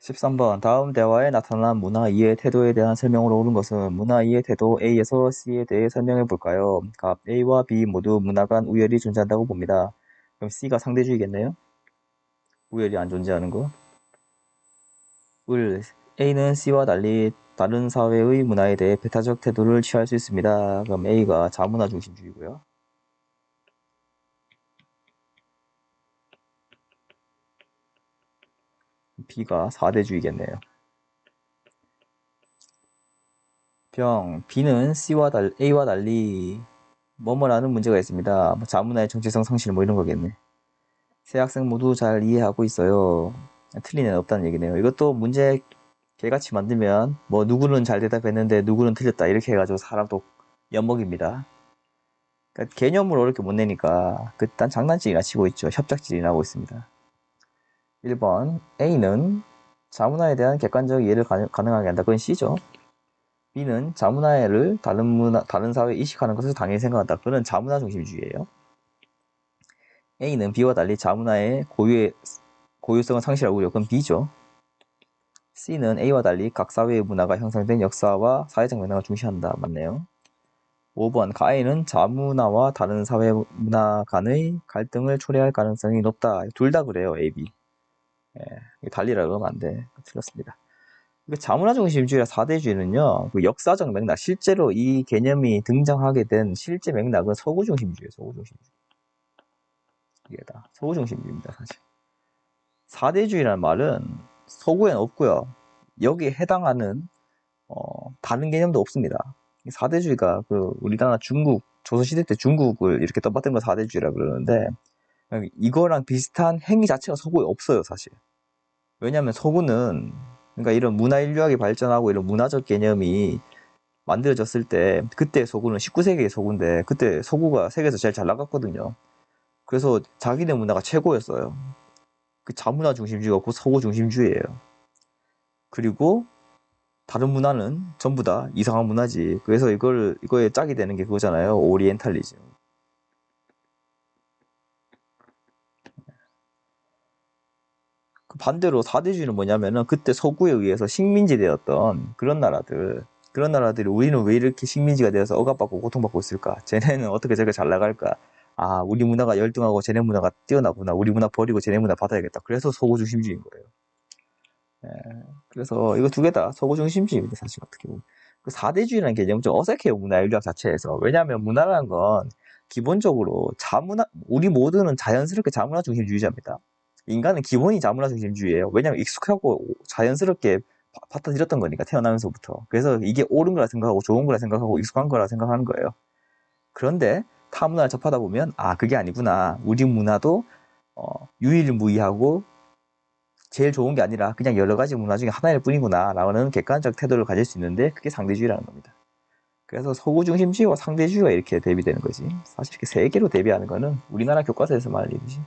13번 다음 대화에 나타난 문화 이해 태도에 대한 설명으로 옳은 것은 문화 이해 태도 A에서 C에 대해 설명해 볼까요? 갑 A와 B 모두 문화 간 우열이 존재한다고 봅니다. 그럼 C가 상대주의겠네요? 우열이 안 존재하는 거. 을 A는 C와 달리 다른 사회의 문화에 대해 배타적 태도를 취할 수 있습니다. 그럼 A가 자문화 중심주의고요. B가 4대주의겠네요. 병 B는 C와 달, A와 달리 뭐뭐라는 문제가 있습니다. 뭐 자문화의 정체성 상실 뭐 이런 거겠네. 세 학생 모두 잘 이해하고 있어요. 틀린 애는 없다는 얘기네요. 이것도 문제 개같이 만들면 뭐 누구는 잘 대답했는데 누구는 틀렸다 이렇게 해가지고 사람도 엿먹입니다. 그러니까 개념을 어렵게 못 내니까 그딴 장난질이나 치고 있죠. 협작질이 나고 있습니다. 1번 A는 자문화에 대한 객관적 이해를 가능, 가능하게 한다. 그건 C죠. B는 자문화를 다른 문화, 다른 사회에 이식하는 것을 당연히 생각한다. 그건 자문화 중심주의예요. A는 B와 달리 자문화의 고유의, 고유성을 상실하고요. 그건 B죠. C는 A와 달리 각 사회의 문화가 형성된 역사와 사회적 맥락을 중시한다. 맞네요. 5번 가해는 자문화와 다른 사회 문화 간의 갈등을 초래할 가능성이 높다. 둘 다 그래요. A, B. 예, 이거 달리라고 하면 안 돼. 틀렸습니다. 그 자문화 중심주의라 4대주의는요, 그 역사적 맥락, 실제로 이 개념이 등장하게 된 실제 맥락은 서구 중심주의예요, 서구 중심주의. 이게 다 서구 중심주의입니다, 사실. 4대주의라는 말은 서구엔 없고요. 여기에 해당하는 어, 다른 개념도 없습니다. 4대주의가 그 우리나라 중국 조선시대 때 중국을 이렇게 떠받든 거 4대주의라 그러는데 이거랑 비슷한 행위 자체가 서구에 없어요, 사실. 왜냐하면 서구는 그러니까 이런 문화 인류학이 발전하고 이런 문화적 개념이 만들어졌을 때 그때 서구는 19세기의 서구인데 그때 서구가 세계에서 제일 잘 나갔거든요. 그래서 자기네 문화가 최고였어요. 그 자문화 중심주의가 그 서구 중심주의예요. 그리고 다른 문화는 전부 다 이상한 문화지. 그래서 이걸 이거에 짝이 되는 게 그거잖아요. 오리엔탈리즘. 반대로 사대주의는 뭐냐면은 그때 서구에 의해서 식민지 되었던 그런 나라들 그런 나라들이 우리는 왜 이렇게 식민지가 되어서 억압받고 고통받고 있을까? 쟤네는 어떻게 저렇게 잘 나갈까? 아, 우리 문화가 열등하고 쟤네 문화가 뛰어나구나. 우리 문화 버리고 쟤네 문화 받아야겠다. 그래서 서구 중심주의인 거예요. 예, 그래서 이거 두 개 다 서구 중심주의입니다. 사실 어떻게 보면. 그 4대주의라는 개념은 좀 어색해요. 문화 인류학 자체에서. 왜냐하면 문화라는 건 기본적으로 자문화, 우리 모두는 자연스럽게 자문화 중심주의자입니다. 인간은 기본이 자문화 중심주의예요. 왜냐하면 익숙하고 자연스럽게 바- 받아들였던 거니까 태어나면서부터. 그래서 이게 옳은 거라 생각하고 좋은 거라 생각하고 익숙한 거라 생각하는 거예요. 그런데 타 문화를 접하다 보면 아 그게 아니구나. 우리 문화도 어, 유일무이하고 제일 좋은 게 아니라 그냥 여러 가지 문화 중에 하나일 뿐이구나 라는 객관적 태도를 가질 수 있는데 그게 상대주의라는 겁니다. 그래서 서구 중심주의와 상대주의가 이렇게 대비되는 거지. 사실 이렇게 세 개로 대비하는 거는 우리나라 교과서에서 말할 일이지.